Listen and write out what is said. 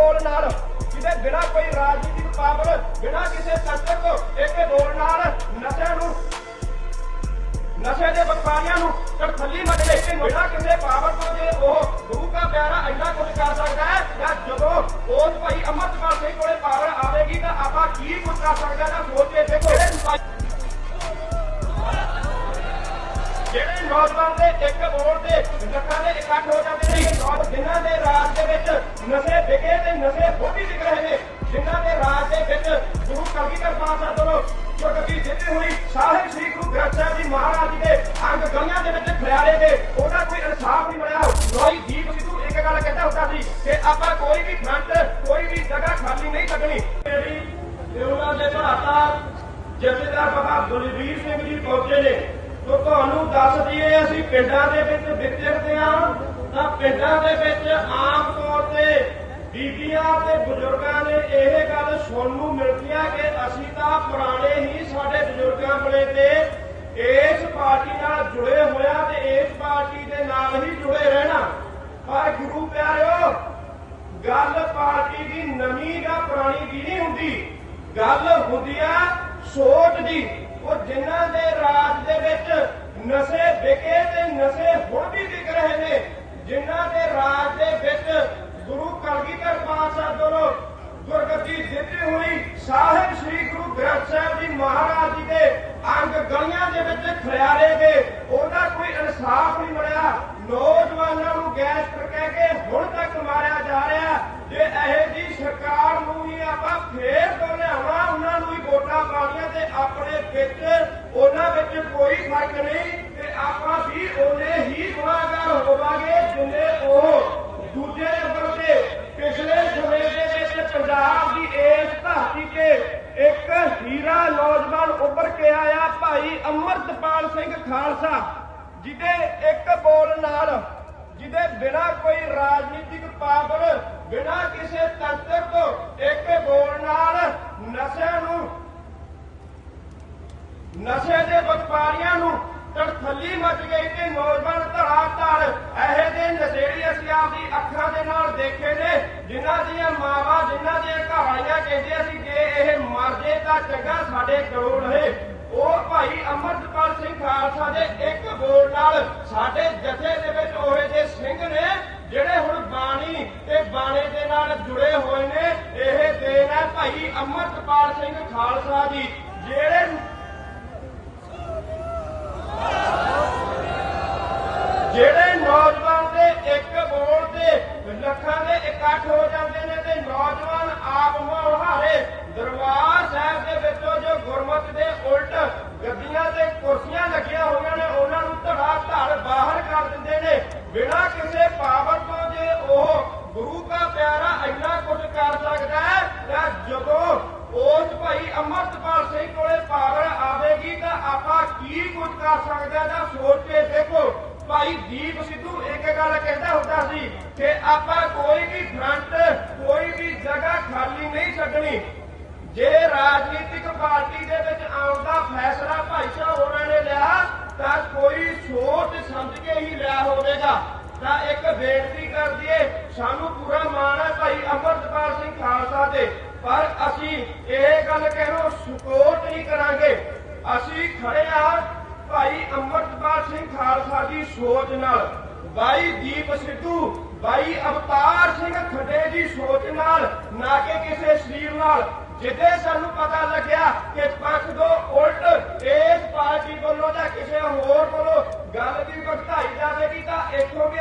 ਬੋਲ ਨਾਲ, ਜਿਹਦੇ ਬਿਨਾ ਕੋਈ ਰਾਜਨੀਤਿਕ ਪਾਵਰ ਬਿਨਾ ਕਿਸੇ ਤੰਤਰ ਤੋਂ ਬੋਲ ਨਾਲ ਨਸ਼ਿਆਂ ਨੂੰ, ਨਸ਼ੇ ਦੇ ਵਪਾਰੀਆਂ ਨੂੰ ਤੜਥੱਲੀ ਮੱਟ ਲੈ ਕੇ ਬਿਨਾ ਕਿਸੇ ਪਾਵਰ ਤੋਂ ਜੇ ਉਹ ਗੁਰੂ ਦਾ ਪਿਆਰਾ ਇੰਨਾ ਕੁਝ ਕਰ ਸਕਦਾ ਹੈ, ਜਾਂ ਜਦੋਂ ਉਸ ਭਾਈ ਅਮਰਤਪਾਲ ਸਿੰਘ ਕੋਲੇ ਪਾਵਰ ਆਵੇਗੀ, ਤਾਂ ਆਪਾਂ ਕੀ ਕੁਝ ਕਰ ਸਕਦੇ ਹਾਂ ਸੋਚ ਕੇ ਦੇਖੋ। ਜਿਹੜੇ ਨੌਜਵਾਨ ਦੇ ਇੱਕ ਬੋਲ ਤੇ ਲੱਖਾਂ ਦੇ ਇਕੱਠ ਹੋ ਹੋਈ ਸਾਹਿਬ ਸ੍ਰੀ ਗੁਰੂ ਗ੍ਰੰਥ ਸਾਹਿਬ ਜੀ ਮਹਾਰਾਜ ਦੇ ਅੰਗ ਗਲੀਆਂ ਦੇ ਵਿੱਚ ਖਿਆਰੇ ਗਏ ਉਹਦਾ ਕੋਈ ਇਨਸਾਫ ਨਹੀਂ ਮਿਲਿਆ। ਲੋਈ ਦੀਪ ਸਿੱਧੂ ਇੱਕ ਗੱਲ ਕਹਿੰਦਾ ਹੁੰਦਾ ਸੀ ਕਿ ਆਪਾਂ ਕੋਈ ਵੀ ਫਰੰਟ ਕੋਈ ਵੀ ਜਗ੍ਹਾ ਖਾਲੀ ਨਹੀਂ ਛੱਡਣੀ ਮੇਰੀ ਤੇ ਉਹਨਾਂ ਦੇ ਭਰਾਤਾ ਜਥੇਦਾਰ ਬਾਬਾ ਬਲਵੀਰ ਸਿੰਘ ਜੀ ਪਹੁੰਚੇ ਨੇ। ਤੋ ਤੁਹਾਨੂੰ ਦੱਸ ਦਈਏ, ਅਸੀਂ ਪਿੰਡਾਂ ਦੇ ਵਿੱਚ ਵਿਚਰਦੇ ਹਾਂ ਤਾਂ ਪਿੰਡਾਂ ਦੇ ਵਿੱਚ ਆਮ ਤੌਰ ਤੇ ਬੀਬੀਆਂ ਤੇ ਬਜ਼ੁਰਗਾਂ ਨੇ ਇਹ ਗੱਲ ਸੁਣਨ ਨੂੰ ਮਿਲਦੀ ਆ ਕਿ ਅਸੀਂ ਤਾਂ ਪੁਰਾਣੇ ਹੀ ਸਾਡੇ ਬਜ਼ੁਰਗਾਂ ਬਣੇ ਤੇ ਇਸ ਪਾਰਟੀ ਨਾਲ ਜੁੜੇ ਹੋਇਆ ਤੇ ਇਸ ਪਾਰਟੀ ਦੇ ਨਾਲ ਹੀ ਜੁੜੇ ਰਹਿਣਾ। ਪਰ ਗੁਰੂ ਪਿਆਰਿਓ, ਗੱਲ ਪਾਰਟੀ ਦੀ ਨਵੀਂ ਜਾਂ ਪੁਰਾਣੀ ਦੀ ਨਹੀਂ ਹੁੰਦੀ। ਗੱਲ ਹੁੰਦੀ ਆ ਸੋਚ ਦੀ। ਉਹ ਜਿਨ੍ਹਾਂ ਦੇ ਰਾਜ ਦੇ ਵਿੱਚ ਨਸ਼ੇ ਵਿਕੇ ਤੇ ਨਸ਼ੇ ਹੁਣ ਵੀ ਵਿਕ ਰਹੇ ਨੇ ਜਿਨ੍ਹਾਂ ਦੇ ਰਾਜ ਦੇ ਵਿੱਚ ਗੁਰੂ ਕਲਗੀਧਰ ਪਾਤਸ਼ਾਹ ਵੱਲੋਂ ਗੁਰਗੱਦੀ ਦਿੱਤੀ ਹੋਈ ਸਾਹਿਬ ਸ੍ਰੀ ਗੁਰੂ ਗ੍ਰੰਥ ਸਾਹਿਬ ਜੀ ਮਹਾਰਾਜ ਜੀ ਦੇ ਅੰਗ ਗਲੀਆਂ ਦੇ ਵਿੱਚ ਉਹਦਾ ਕੋਈ ਇਨਸਾਫ ਨਹੀਂ ਮਿਲਿਆ। ਨੌਜਵਾਨਾਂ ਨੂੰ ਗੈਂਗਸਟਰ ਕਹਿ ਕੇ ਹੁਣ ਤੱਕ ਮਾਰਿਆ ਜਾ ਰਿਹਾ ਜੇ ਇਹ ਜੀ ਸਰਕਾਰ ਨੂੰ ਵੀ ਆਪਾਂ ਫੇਰ ਤੋਂ ਲਿਆਵਾਂ, ਉਹਨਾਂ ਨੂੰ ਵੀ ਵੋਟਾਂ ਪਾਉਣੀਆਂ ਤੇ ਆਪਣੇ ਵਿੱਚ, ਉਹਨਾਂ ਵਿੱਚ ਕੋਈ ਫ਼ਰਕ ਨਹੀਂ ਤੇ ਆਪਾਂ ਵੀ ਉਹਨੇ ਹੀ ਗੁਨਾਹਗਾਰ ਹੋਵਾਂਗੇ ਜਿੰਨੇ ਉਹ ਦੂਜੇ ਨੰਬਰ ਤੇ ਪਿਛਲੇ ਸਮੇਂ ਦੇ ਵਿੱਚ ਪੰਜਾਬ ਦੀ ਇਸ ਧਰਤੀ ਤੇ ਇੱਕ ਹੀਰਾ ਨੌਜਵਾਨ ਉੱਭਰ ਕੇ ਆਇਆ, ਭਾਈ ਅਮਰਤਪਾਲ ਸਿੰਘ ਖਾਲਸਾ, ਜਿਹਦੇ ਇੱਕ ਬੋਲ ਨਾਲ, ਜਿਹਦੇ ਬਿਨਾ ਕੋਈ ਰਾਜਨੀਤਿਕ ਪਾਵਰ ਬਿਨਾ ਕਿਸੇ ਤੰਤਰ ਤੋਂ ਇੱਕ ਬੋਲ ਨਾਲ ਨਸ਼ਿਆਂ ਨੂੰ ਨਸ਼ੇ ਦੇ ਵਪਾਰੀਆਂ ਨੂੰ ਤੜਥੱਲੀ ਮਚ ਗਈ ਤੇ ਨੌਜਵਾਨ ਧੜਾ ਧੜ ਇਹੋ ਜਿਹੇ ਨਸ਼ੇੜੀ ਅਸੀਂ ਆਪਦੀ ਅੱਖਾਂ ਦੇ ਨਾਲ ਦੇਖੇ ਨੇ, ਜਿਨ੍ਹਾਂ ਦੀਆਂ ਮਾਵਾਂ, ਜਿਨ੍ਹਾਂ ਦੀਆਂ ਘਰ ਵਾਲੀਆਂ ਕਹਿੰਦੇ ਅਸੀਂ ਜੇ ਇਹ ਮਰ ਜੇ ਤਾਂ ਚੰਗਾ ਸਾਡੇ ਕੋਲ ਰਹੇ ਉਹ ਭਾਈ ਅਮਰਤਪਾਲ ਸਿੰਘ ਖਾਲਸਾ ਦੇ ਇੱਕ ਬੋਲ ਨਾਲ ਸਾਡੇ ਜਥੇ ਦੇ ਵਿੱਚ ਉਹੇ ਜਿਹੇ ਸਿੰਘ ਨੇ, ਜਿਹੜੇ ਹੁਣ ਬਾਣੀ ਤੇ ਬਾਣੇ ਦੇ ਨਾਲ ਜੁੜੇ ਹੋਏ ਨੇ। ਇਹ ਦੇਣ ਹੈ ਭਾਈ ਅਮਰਤਪਾਲ ਸਿੰਘ ਖਾਲਸਾ ਜੀ ਜਿਹੜੇ ਜਿਹੜੇ ਨੌਜਵਾਨ ਦੇ ਇੱਕ ਬੋਲ ਤੇ ਲੱਖਾਂ ਦੇ ਇਕੱਠ ਹੋ ਜਾਂਦੇ ਨੇ ਤੇ ਨੌਜਵਾਨ ਆਪ ਮੁਹਾਰੇ ਦਰਬਾਰ ਸਾਹਿਬ ਦੇ ਵਿੱਚੋਂ ਜੋ ਗੁਰਮਤ ਦੇ ਉਲਟ ਗੱਦੀਆਂ ਤੇ ਕੁਰਸੀਆਂ ਲੱਗੀਆਂ ਹੋਈਆਂ ਨੇ ਉਹਨਾਂ ਨੂੰ ਧੜਾ ਧੜ ਬਾਹਰ ਕਰ ਦਿੰਦੇ ਨੇ ਬਿਨਾਂ ਕਿਸੇ ਪਾਵਰ ਤੋਂ ਜੇ ਉਹ ਗੁਰੂ ਦਾ ਪਿਆਰਾ ਇੰਨਾ ਕੁਝ ਕਰ ਸਕਦਾ ਹੈ ਤਾਂ ਜਦੋਂ ਉਸ ਭਾਈ ਅਮਰਤਪਾਲ ਸਿੰਘ ਕੋਲੇ ਪਾਵਰ ਆਵੇਗੀ ਤਾਂ ਆਪਾਂ ਕੀ ਕੁਝ ਕਰ ਸਕਦੇ ਤਾਂ ਸੋਚ ਕੇ ਦੇਖੋ। ਭਾਈ ਦੀਪ ਸਿੱਧੂ ਇੱਕ ਗੱਲ ਕਹਿੰਦਾ ਹੁੰਦਾ ਸੀ ਕਿ ਆਪਾਂ ਕੋਈ ਵੀ ਫਰੰਟ ਕੋਈ ਵੀ ਜਗ੍ਹਾ ਖਾਲੀ ਨਹੀਂ ਛੱਡਣੀ। ਜੇ ਰਾਜਨੀਤਿਕ ਪਾਰਟੀ ਦੇ ਵਿੱਚ ਆਉਣ ਦਾ ਫੈਸਲਾ ਭਾਈ ਸਾਹਿਬ ਹੋਰਾਂ ਨੇ ਲਿਆ, ਤਾਂ ਕੋਈ ਸੋਚ ਸਮਝ ਕੇ ਹੀ ਲਿਆ ਹੋਵੇਗਾ। ਤਾਂ ਇੱਕ ਬੇਨਤੀ ਕਰ ਦਈਏ, ਸਾਨੂੰ ਪੂਰਾ ਮਾਣ ਹੈ ਭਾਈ ਅਮਰਤਪਾਲ ਸਿੰਘ ਖਾਲਸਾ ਤੇ। ਪਰ ਅਸੀਂ ਇਹ ਗੱਲ ਕਹਿਣੋਂ ਸਪੋਰਟ ਨਹੀਂ ਕਰਾਂਗੇ। ਅਸੀਂ ਖੜੇ ਆ ਭਾਈ ਅਮਰਤਪਾਲ ਸਿੰਘ ਖਾਲਸਾ ਦੀ ਸੋਚ ਨਾਲ, ਬਾਈ ਦੀਪ ਸਿੱਧੂ, ਬਾਈ ਅਵਤਾਰ ਸਿੰਘ ਖੱਡੇ ਦੀ ਸੋਚ ਨਾਲ, ਨਾ ਕਿ ਕਿਸੇ ਸਰੀਰ ਨਾਲ। ਜਿੱਦੇ ਸਾਨੂੰ ਪਤਾ ਲੱਗਿਆ ਕਿ ਪੱਖ ਦੋ ਉਲਟ, ਇਸ ਪਾਰਟੀ ਵੱਲੋਂ ਜਾਂ ਕਿਸੇ ਹੋਰ ਵੱਲੋਂ ਗੱਲ ਦੀ ਭਗਤਾਈ ਜਾਵੇਗੀ ਤਾਂ ਇੱਥੋਂ ਵੀ